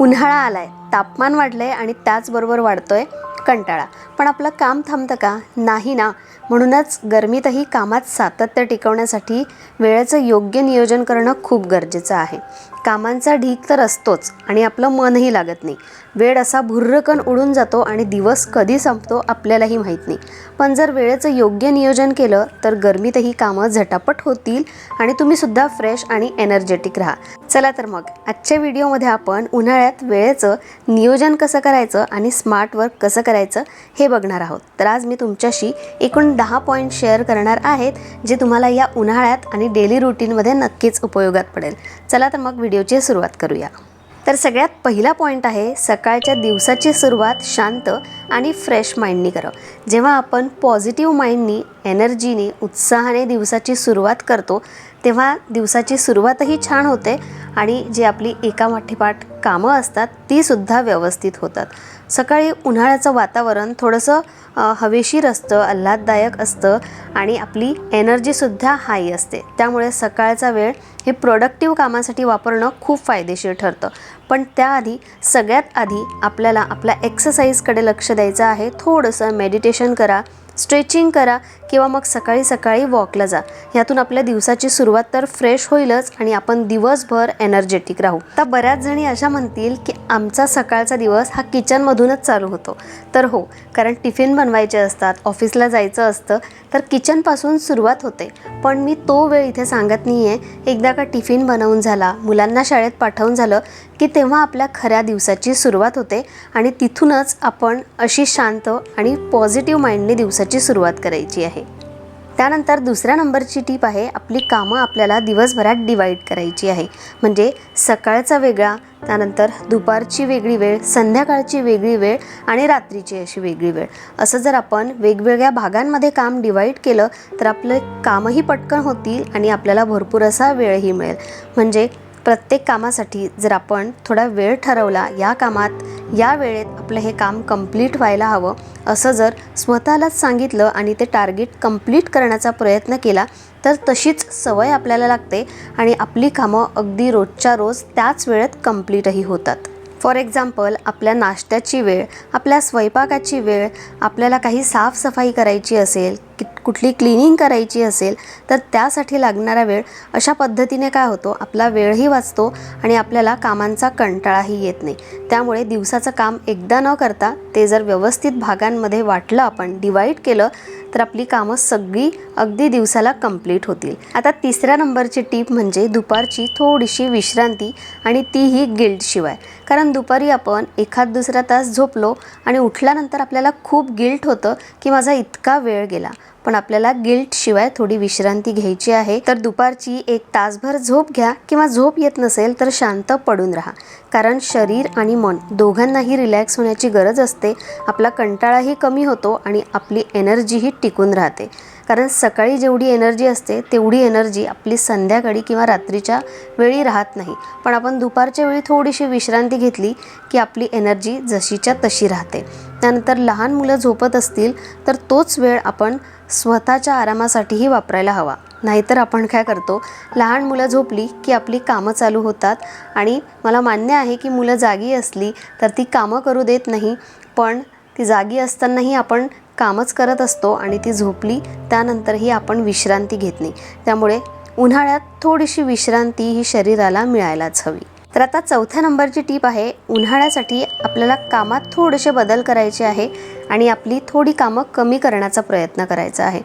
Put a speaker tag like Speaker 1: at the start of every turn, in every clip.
Speaker 1: उन्हाळा आलाय तापमान वाढलंय आणि त्याचबरोबर वाढतोय कंटाळा. पण आपलं काम थांबतं का? नाही ना. म्हणूनच गरमीतही कामात सातत्य टिकवण्यासाठी वेळेचं योग्य नियोजन करणं खूप गरजेचं आहे. कामांचा ढीक तर असतोच आणि आपलं मनही लागत नाही. वेळ असा भुर्रकन उडून जातो आणि दिवस कधी संपतो आपल्यालाही माहीत नाही. पण जर वेळेचं योग्य नियोजन केलं तर गरमीतही कामं झटापट होतील आणि तुम्ही सुद्धा फ्रेश आणि एनर्जेटिक राहा. चला तर मग आजच्या व्हिडिओमध्ये आपण उन्हाळ्यात वेळेचं नियोजन कसं करायचं आणि स्मार्ट वर्क कसं करायचं हे बघणार आहोत. तर आज मी तुमच्याशी एकूण दहा पॉईंट शेअर करणार आहेत जे तुम्हाला या उन्हाळ्यात आणि डेली रुटीनमध्ये नक्कीच उपयोगात पडेल. चला तर मग व्हिडिओची सुरुवात करूया. तर सगळ्यात पहिला पॉईंट आहे सकाळच्या दिवसाची सुरुवात शांत आणि फ्रेश माइंडनी करा. जेव्हा आपण पॉझिटिव्ह माइंडनी एनर्जीनी उत्साहाने दिवसाची सुरुवात करतो तेव्हा दिवसाची सुरुवातही छान होते आणि जी आपली एकामाठीपाठ कामं असतात तीसुद्धा व्यवस्थित होतात. सकाळी उन्हाळ्याचं वातावरण थोडंसं हवेशीर असतं आल्हाददायक असतं आणि आपली एनर्जीसुद्धा हाई असते. त्यामुळे सकाळचा वेळ हे प्रोडक्टिव्ह कामासाठी वापरणं खूप फायदेशीर ठरतं. पण त्याआधी सगळ्यात आधी आपल्याला आपल्या एक्सरसाइजकडे लक्ष द्यायचं आहे. थोडंसं मेडिटेशन करा. स्ट्रेचिंग करा किंवा मग सकाळी सकाळी वॉकला जा. ह्यातून आपल्या दिवसाची सुरुवात तर फ्रेश होईलच आणि आपण दिवसभर एनर्जेटिक राहू. तर बऱ्याच जणी अशा म्हणतील की आमचा सकाळचा दिवस हा किचनमधूनच चालू होतो. तर हो कारण टिफिन बनवायचे असतात ऑफिसला जायचं असतं तर किचनपासून सुरुवात होते. पण मी तो वेळ इथे सांगत नाही आहे एकदा का टिफिन बनवून झाला मुलांना शाळेत पाठवून झालं की तेव्हा आपल्या खऱ्या दिवसाची सुरुवात होते आणि तिथूनच आपण अशी शांत आणि पॉझिटिव्ह माइंडने दिवसाची सुरुवात करायची आहे. त्यानंतर दुसऱ्या नंबरची टीप आहे आपली कामं आपल्याला दिवसभरात डिवाईड करायची आहे. म्हणजे सकाळचा वेगळा त्यानंतर दुपारची वेगळी वेळ संध्याकाळची वेगळी वेळ आणि रात्रीची अशी वेगळी वेळ. असं जर आपण वेगवेगळ्या भागांमध्ये काम डिवाईड केलं तर आपले कामही पटकन होतील आणि आपल्याला भरपूर असा वेळही मिळेल. म्हणजे प्रत्येक कामासाठी जर आपण थोडा वेळ ठरवला या कामात या वेळेत आपलं हे काम कंप्लीट व्हायला हवं. असं जर स्वतःलाच सांगितलं आणि ते टार्गेट कंप्लीट करण्याचा प्रयत्न केला तर तशीच सवय आपल्याला लागते आणि आपली कामं अगदी रोजच्या रोज त्याच वेळेत कंप्लीटही होतात. फॉर एक्झाम्पल आपल्या नाश्त्याची वेळ आपल्या स्वयंपाकाची वेळ आपल्याला काही साफसफाई करायची असेल की कुठली क्लिनिंग करायची असेल तर त्यासाठी लागणारा वेळ अशा पद्धतीने काय होतो? आपला वेळही वाचतो आणि आपल्याला कामांचा कंटाळाही येत नाही. त्यामुळे दिवसाचं काम एकदा न करता ते जर व्यवस्थित भागांमध्ये वाटलं आपण डिवाईड केलं तर आपली कामं सगळी अगदी दिवसाला कंप्लीट होतील. आता तिसऱ्या नंबरची टीप म्हणजे दुपारची थोडीशी विश्रांती आणि तीही गिल्टशिवाय कारण दुपारी आपण एखाद दुसरा तास झोपलो आणि उठल्यानंतर आपल्याला खूप गिल्ट होतं की माझा इतका वेळ गेला. पण आपल्याला गिल्ट शिवाय थोडी विश्रांती घ्यायची आहे. तर दुपारची एक तासभर झोप घ्या किंवा झोप येत नसेल तर शांत पडून राहा. कारण शरीर आणि मन दोघांनाही रिलॅक्स होण्याची गरज असते. आपला कंटाळाही कमी होतो आणि आपली एनर्जीही टिकून राहते. कारण सकाळी जेवढी एनर्जी असते तेवढी एनर्जी आपली संध्याकाळी किंवा रात्रीच्या वेळी राहत नाही. पण आपण दुपारच्या वेळी थोडीशी विश्रांती घेतली की आपली एनर्जी जशीच्या तशी राहते. त्यानंतर लहान मुलं झोपत असतील तर तोच वेळ आपण स्वतःच्या आरामासाठीही वापरायला हवा. नाहीतर आपण काय करतो लहान मुलं झोपली की आपली कामं चालू होतात आणि मला मान्य आहे की मुलं जागी असली तर ती कामं करू देत नाही पण ती जागी असतानाही आपण कामच करत असतो आणि ती झोपली त्यानंतरही आपण विश्रांती घेत नाही. त्यामुळे उन्हाळ्यात थोडीशी विश्रांती ही शरीराला मिळायलाच हवी. तर आता चौथ्या नंबरची टीप आहे उन्हाळ्यासाठी आपल्याला कामात थोडेसे बदल करायचे आहे आणि आपली थोडी कामं कमी करण्याचा प्रयत्न करायचा आहे.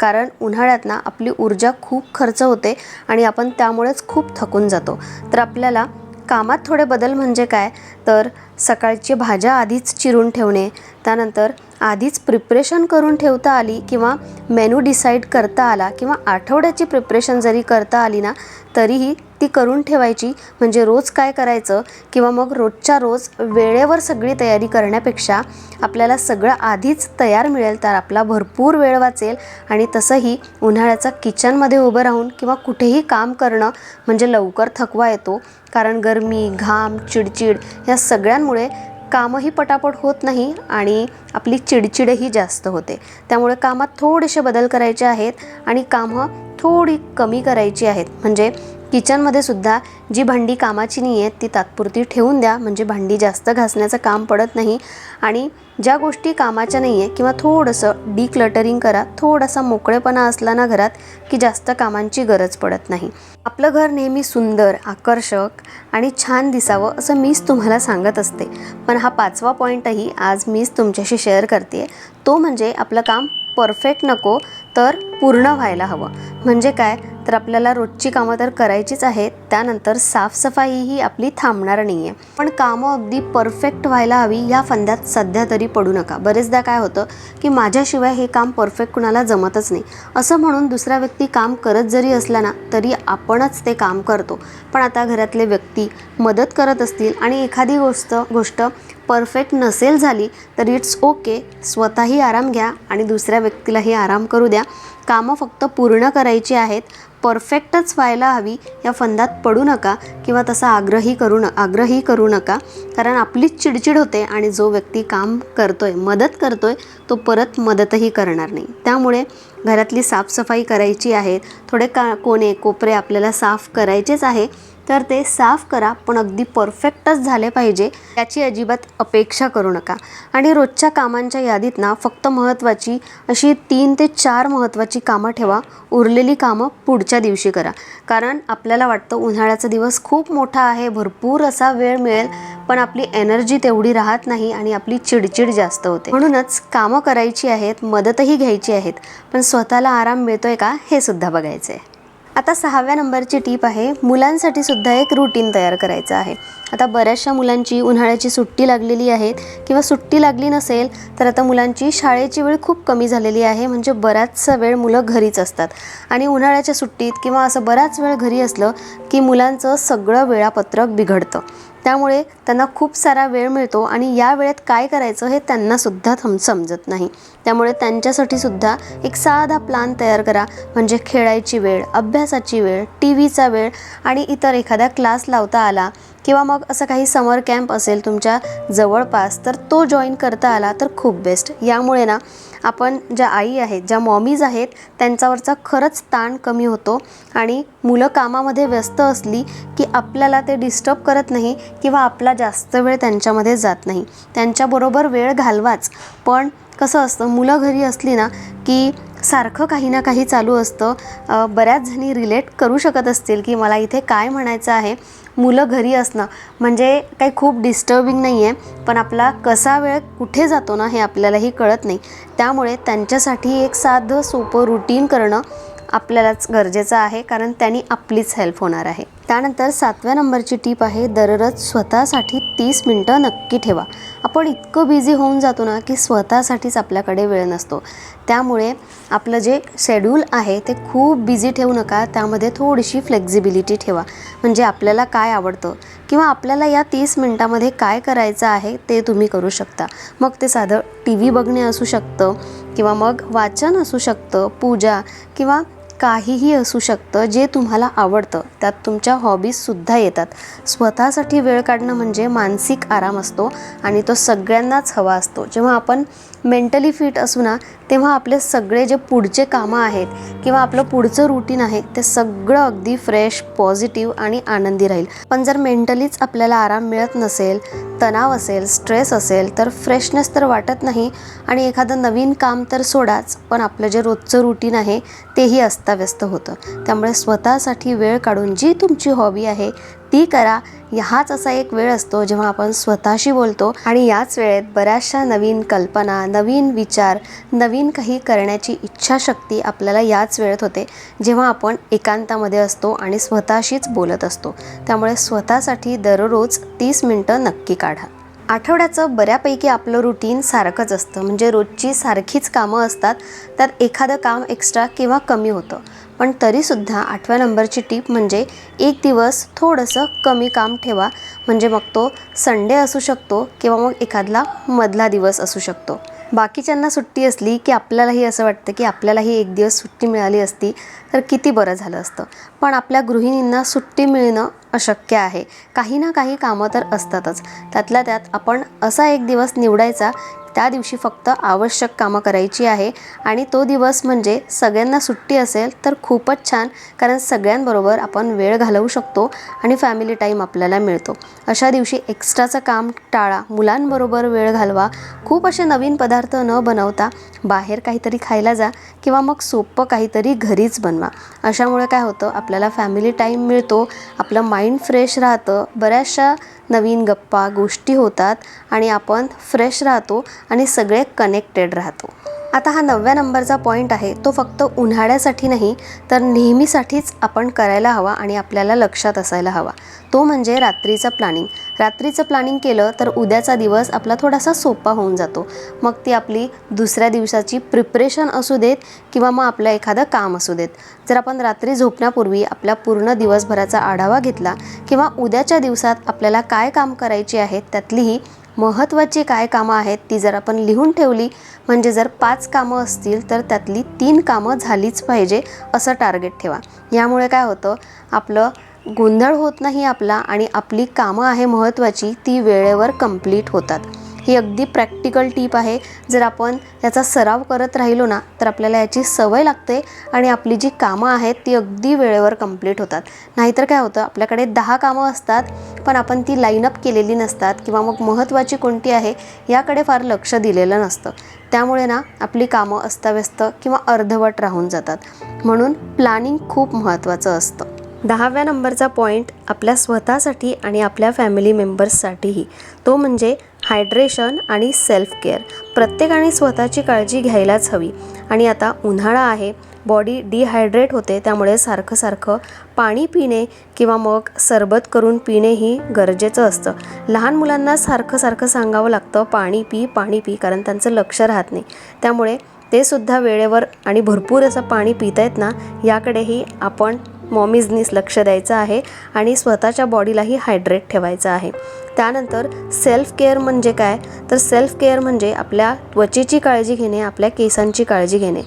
Speaker 1: कारण उन्हाळ्यात ना आपली ऊर्जा खूप खर्च होते आणि आपण त्यामुळेच खूप थकून जातो. तर आपल्याला कामात थोडे बदल म्हणजे काय? तर सकाळची भाज्या आधीच चिरून ठेवणे त्यानंतर आधीच प्रिपरेशन करून ठेवता आली किंवा मेनू डिसाईड करता आला किंवा आठवड्याची प्रिपरेशन जरी करता आली ना तरीही ती करून ठेवायची. म्हणजे रोज काय करायचं? किंवा मग रोजच्या रोज वेळेवर सगळी तयारी करण्यापेक्षा आपल्याला सगळं आधीच तयार मिळेल तर आपला भरपूर वेळ वाचेल. आणि तसंही उन्हाळ्याचा किचनमध्ये उभं राहून किंवा कुठेही काम करणं म्हणजे लवकर थकवा येतो. कारण गरमी घाम चिडचिड या सगळ्यांमुळे कामही पटापट होत नाही आणि आपली चिडचिडही जास्त होते. त्यामुळे कामात थोडेसे बदल करायचे आहेत आणि कामं थोडी कमी करायची आहेत. म्हणजे किचनमध्ये सुद्धा जी भांडी कामाची नाही आहेत ती तात्पुरती ठेवून द्या. म्हणजे भांडी जास्त घासण्याचं काम पडत नाही. आणि ज्या गोष्टी कामाच्या नाही आहे किंवा थोडंसं डिक्लटरिंग करा थोडासा मोकळेपणा असला ना घरात की जास्त कामांची गरज पडत नाही. आपलं घर नेहमी सुंदर आकर्षक आणि छान दिसावं असं मीच तुम्हाला सांगत असते. पण हा पाचवा पॉईंटही आज मीच तुमच्याशी शेअर करते. तो म्हणजे आपलं काम परफेक्ट नको तर पूर्ण व्हायला हवं. म्हणजे काय? तर आपल्याला रोजची कामं तर करायचीच आहेत त्यानंतर साफसफाई ही आपली थांबणार नाही आहे पण कामं अगदी परफेक्ट व्हायला हवी या फंद्यात सध्या तरी पडू नका. बरेचदा काय होतं की माझ्याशिवाय हे काम परफेक्ट कुणाला जमतच नाही. असं म्हणून दुसरा व्यक्ती काम करत जरी असला ना तरी आपणच ते काम करतो. पण आता घरातले व्यक्ती मदत करत असतील आणि एखादी गोष्ट गोष्ट परफेक्ट नसेल झाली तर इट्स ओके स्वतःही आराम घ्या आणि दुसऱ्या व्यक्तीलाही आराम करू द्या. कामं फक्त पूर्ण करायची आहेत परफेक्टच व्हायला हवी या फंदात पडू नका किंवा तसा आग्रही करू न आग्रही करू नका. कारण आपलीच चिडचिड होते आणि जो व्यक्ती काम करतोय मदत करतोय तो परत मदतही करणार नाही. त्यामुळे घरातली साफसफाई करायची आहे. थोडे का कोणे कोपरे आपल्याला साफ करायचेच आहे. तर ते साफ करा पण अगदी परफेक्टच झाले पाहिजे याची अजिबात अपेक्षा करू नका. आणि रोजच्या कामांच्या यादीत ना फक्त महत्त्वाची अशी तीन ते चार महत्त्वाची कामं ठेवा. उरलेली कामं पुढच्या दिवशी करा. कारण आपल्याला वाटतं उन्हाळ्याचा दिवस खूप मोठा आहे भरपूर असा वेळ मिळेल पण आपली एनर्जी तेवढी राहत नाही आणि आपली चिडचिड जास्त होते. म्हणूनच कामं करायची आहेत मदतही घ्यायची आहेत पण स्वतःला आराम मिळतोय का हे सुद्धा बघायचं आहे आता सहाव्या नंबरची टीप आहे मुलांसाठी सुद्धा एक रुटीन तयार करायचं आहे. आता बऱ्याचशा मुलांची उन्हाळ्याची सुट्टी लागलेली आहे किंवा सुट्टी लागली नसेल तर आता मुलांची शाळेची वेळ खूप कमी झालेली आहे म्हणजे बराचसा वेळ मुलं घरीच असतात. आणि उन्हाळ्याच्या सुट्टीत किंवा असं बराच वेळ घरी असलं की मुलांचं सगळं वेळापत्रक बिघडतं. त्यामुळे त्यांना खूप सारा वेळ मिळतो आणि या वेळेत काय करायचं हे त्यांनासुद्धा थम समजत नाही. त्यामुळे त्यांच्यासाठी सुद्धा एक साधा प्लान तयार करा म्हणजे खेळायची वेळ अभ्यासाची वेळ टी व्हीचा वेळ आणि इतर एखादा क्लास लावता आला किंवा मग असं काही समर कॅम्प असेल तुमच्या जवळपास तर तो जॉईन करता आला तर खूप बेस्ट यामुळे ना आपण ज्या आई आहेत ज्या मॉमीज आहेत त्यांच्यावरचा खरंच ताण कमी होतो. आणि मुलं कामामध्ये व्यस्त असली की आपल्याला ते डिस्टर्ब करत नाही किंवा आपला जास्त वेळ त्यांच्यामध्ये जात नाही. त्यांच्याबरोबर वेळ घालवाच. पण कसं असतं मुलं घरी असली ना की सारखं काही ना काही चालू असतं. बऱ्याच जणी रिलेट करू शकत असतील की मला इथे काय म्हणायचं आहे. मुलं घरी असणं म्हणजे काही खूप डिस्टर्बिंग नाही आहे पण आपला कसा वेळ कुठे जातो ना हे आपल्यालाही कळत नाही. त्यामुळे त्यांच्यासाठी एक साधं सोपं रुटीन करणं आपल्यालाच गरजेचं आहे कारण त्यांनी आपलीच हेल्प होणार आहे. त्यानंतर सातव्या नंबरची टीप आहे दररोज स्वतःसाठी तीस मिनटं नक्की ठेवा. आपण इतकं बिझी होऊन जातो ना की स्वतःसाठीच आपल्याकडे वेळ नसतो. त्यामुळे आपलं जे शेड्यूल आहे ते खूप बिझी ठेवू नका. त्यामध्ये थोडीशी फ्लेक्झिबिलिटी ठेवा. म्हणजे आपल्याला काय आवडतं? किंवा आपल्याला या तीस मिनटामध्ये काय करायचं आहे ते तुम्ही करू शकता. मग ते साधं टी व्ही बघणे असू शकतं किंवा मग वाचन असू शकतं पूजा किंवा काहीही असू शकतं जे तुम्हाला आवडतं. त्यात तुमच्या हॉबीजसुद्धा येतात. स्वतःसाठी वेळ काढणं म्हणजे मानसिक आराम असतो आणि तो सगळ्यांनाच हवा असतो. जेव्हा आपण मेंटली फिट असू ना तेव्हा आपले सगळे जे पुढचे कामं आहेत किंवा आपलं पुढचं रुटीन आहे ते सगळं अगदी फ्रेश पॉझिटिव्ह आणि आनंदी राहील. पण जर मेंटलीच आपल्याला आराम मिळत नसेल तणाव असेल स्ट्रेस असेल तर फ्रेशनेस तर वाटत नाही आणि एखादं नवीन काम तर सोडाच. पण आपलं जे रोजचं रुटीन आहे तेही असतं. अस्ताव्यस्त होतं. त्यामुळे स्वतःसाठी वेळ काढून जी तुमची हॉबी आहे ती करा. हाच असा एक वेळ असतो जेव्हा आपण स्वतःशी बोलतो आणि याच वेळेत बऱ्याचशा नवीन कल्पना नवीन विचार नवीन काही करण्याची इच्छाशक्ती आपल्याला याच वेळेत होते. जेव्हा आपण एकांतामध्ये असतो आणि स्वतःशीच बोलत असतो. त्यामुळे स्वतःसाठी दररोज तीस मिनटं नक्की काढा. आठवड्याचं बऱ्यापैकी आपलं रुटीन सारखंच असतं. म्हणजे रोजची सारखीच कामं असतात त्यात एखादं काम एक्स्ट्रा किंवा कमी होतं. पण तरीसुद्धा आठव्या नंबरची टीप म्हणजे एक दिवस थोडंसं कमी काम ठेवा. म्हणजे मग तो संडे असू शकतो किंवा मग एखादला मधला दिवस असू शकतो. बाकीच्यांना सुट्टी असली की आपल्यालाही असं वाटतं की आपल्यालाही एक दिवस सुट्टी मिळाली असती तर किती बरं झालं असतं. पण आपल्या गृहिणींना सुट्टी मिळणं अशक्य आहे. काही ना काही कामं तर असतातच. त्यातल्या त्यात आपण असा एक दिवस निवडायचा त्या दिवशी फक्त आवश्यक कामं करायची आहे. आणि तो दिवस म्हणजे सगळ्यांना सुट्टी असेल तर खूपच छान कारण सगळ्यांबरोबर आपण वेळ घालवू शकतो आणि फॅमिली टाईम आपल्याला मिळतो. अशा दिवशी एक्स्ट्राचं काम टाळा मुलांबरोबर वेळ घालवा. खूप असे नवीन पदार्थ न बनवता बाहेर काहीतरी खायला जा किंवा मग सोपं काहीतरी घरीच बनवा. अशामुळे काय होतं आपल्याला फॅमिली टाईम मिळतो आपलं माइंड फ्रेश राहतं. बऱ्याचशा नवीन गप्पा गोष्टी होतात आणि आपण फ्रेश राहतो आणि सगळे कनेक्टेड राहतो. आता हा नवव्या नंबरचा पॉईंट आहे तो फक्त उन्हाळ्यासाठी नाही तर नेहमीसाठीच आपण करायला हवा आणि आपल्याला लक्षात असायला हवा. तो म्हणजे रात्रीचं प्लॅनिंग रात्रीचं प्लॅनिंग केलं तर उद्याचा दिवस आपला थोडासा सोपा होऊन जातो. मग ती आपली दुसऱ्या दिवसाची प्रिपरेशन असू देत किंवा मग आपलं एखादं काम असू देत. जर आपण रात्री झोपण्यापूर्वी आपल्या पूर्ण दिवसभराचा आढावा घेतला किंवा उद्याच्या दिवसात आपल्याला काय काम करायची आहेत त्यातलीही महत्त्वाची काय कामं आहेत ती जर आपण लिहून ठेवली म्हणजे जर पाच कामं असतील तर त्यातली तीन कामं झालीच पाहिजे असं टार्गेट ठेवा. यामुळे काय होतं आपलं गोंधळ होत नाही आपला आणि आपली कामं आहे महत्त्वाची ती वेळेवर कंप्लीट होतात. ही अगदी प्रॅक्टिकल टीप आहे. जर आपण याचा सराव करत राहिलो ना तर आपल्याला याची सवय लागते आणि आपली जी कामं आहेत ती अगदी वेळेवर कंप्लीट होतात. नाहीतर काय होतं आपल्याकडे दहा कामं असतात पण आपण ती लाईनअप केलेली नसतात किंवा मग महत्त्वाची कोणती आहे याकडे फार लक्ष दिलेलं नसतं. त्यामुळे ना आपली कामं अस्ताव्यस्त किंवा अर्धवट राहून जातात. म्हणून प्लॅनिंग खूप महत्त्वाचं असतं. दहाव्या नंबरचा पॉईंट आपल्या स्वतःसाठी आणि आपल्या फॅमिली मेंबर्ससाठीही तो म्हणजे हायड्रेशन आणि सेल्फ केअर. प्रत्येकाने स्वतःची काळजी घ्यायलाच हवी. आणि आता उन्हाळा आहे. बॉडी डिहायड्रेट होते. त्यामुळे सारखं सारखं पाणी पिणे किंवा मग सरबत करून पिणे ही गरजेचं असतं. लहान मुलांना सारखं सारखं सांगावं लागतं पाणी पी पाणी पी कारण त्यांचं लक्ष राहत नाही. त्यामुळे ते सुद्धा वेळेवर आणि भरपूर असं पाणी पित आहेत ना याकडेही आपण मॉमीजनीच लक्ष द्यायचं आहे आणि स्वतःच्या बॉडीलाही हायड्रेट ठेवायचं आहे. त्यानंतर सेल्फ केअर म्हणजे काय? तर सेल्फ केअर म्हणजे आपल्या त्वचेची काळजी घेणे आपल्या केसांची काळजी घेणे.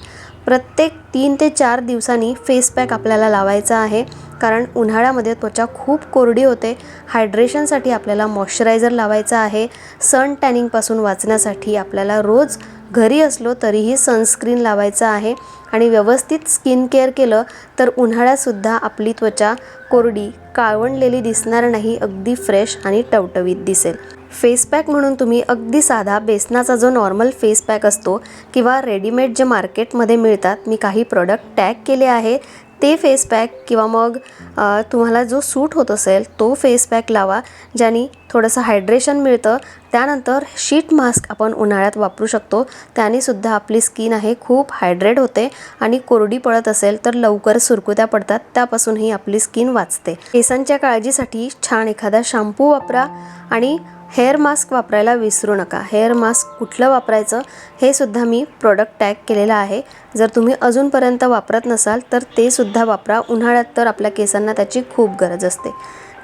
Speaker 1: प्रत्येक तीन ते चार दिवसांनी फेस पॅक आपल्याला लावायचा आहे. कारण उन्हाळ्यामध्ये त्वचा खूप कोरडी होते. हायड्रेशनसाठी आपल्याला मॉइश्चरायझर लावायचा आहे. सन टॅनिंगपासून वाचण्यासाठी आपल्याला रोज घरी असलो तरीही सनस्क्रीन लावायचं आहे. आणि व्यवस्थित स्किन केअर केलं तर उन्हाळ्यातसुद्धा आपली त्वचा कोरडी काळवंडलेली दिसणार नाही अगदी फ्रेश आणि टवटवीत दिसेल. फेस पॅक म्हणून तुम्ही अगदी साधा बेसनाचा जो नॉर्मल फेस पॅक असतो किंवा रेडीमेड जे मार्केटमध्ये मिळतात मी काही प्रॉडक्ट टॅग केले आहे. ते फेस पॅक किंवा मग तुम्हाला जो सूट होत असेल तो फेस पॅक लावा ज्याने थोडंसं हायड्रेशन मिळतं. त्यानंतर शीट मास्क आपण उन्हाळ्यात वापरू शकतो. त्यानेसुद्धा आपली स्किन आहे खूप हायड्रेट होते. आणि कोरडी पडत असेल तर लवकर सुरकुत्या पडतात. त्यापासूनही आपली स्किन वाचते. केसांच्या काळजीसाठी छान एखादा शॅम्पू वापरा. आणि हेअर मास्क वापरायला विसरू नका. हेअर मास्क कुठलं वापरायचं हे सुद्धा मी प्रोडक्ट टॅग केलेलं आहे. जर तुम्ही अजूनपर्यंत वापरत नसाल तर ते सुद्धा वापरा. उन्हाळ्यात तर आपल्या केसांना त्याची खूप गरज असते.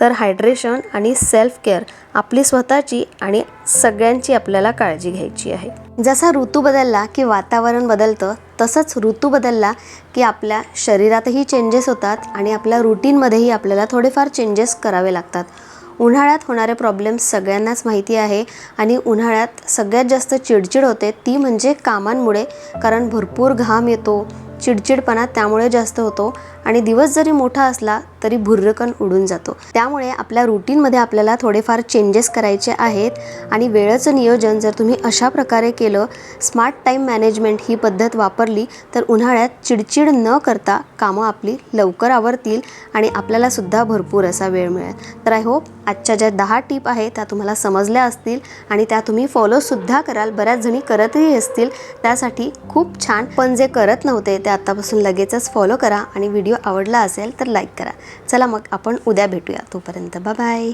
Speaker 1: तर हायड्रेशन आणि सेल्फ केअर आपली स्वतःची आणि सगळ्यांची आपल्याला काळजी घ्यायची आहे. जसा ऋतू बदलला की वातावरण बदलतं तसंच ऋतू बदलला की आपल्या शरीरातही चेंजेस होतात आणि आपल्या रुटीनमध्येही आपल्याला थोडेफार चेंजेस करावे लागतात. उन्हाळ्यात होणारे प्रॉब्लेम्स सगळ्यांनाच माहिती आहे आणि उन्हाळ्यात सगळ्यात जास्त चिडचिड होते ती म्हणजे कामांमुळे कारण भरपूर घाम येतो चिडचिडपणा त्यामुळे जास्त होतो आणि दिवस जरी मोठा असला तरी भुर्रकन उडून जातो. त्यामुळे आपल्या रुटीनमध्ये आपल्याला थोडेफार चेंजेस करायचे आहेत आणि वेळेचं नियोजन जर तुम्ही अशा प्रकारे केलं स्मार्ट टाईम मॅनेजमेंट ही पद्धत वापरली तर उन्हाळ्यात चिडचिड न करता कामं आपली लवकर आवरतील आणि आपल्यालासुद्धा भरपूर असा वेळ मिळेल. तर आय होप आजच्या ज्या दहा टीप आहेत त्या तुम्हाला समजल्या असतील आणि त्या तुम्ही फॉलोसुद्धा कराल. बऱ्याच जणी करतही असतील. त्यासाठी खूप छान. पण जे करत नव्हते ते आत्तापासून लगेचच फॉलो करा आणि व्हिडिओ आवडला असेल तर लाईक करा. चला मग आपण उद्या भेटूया. तोपर्यंत बाय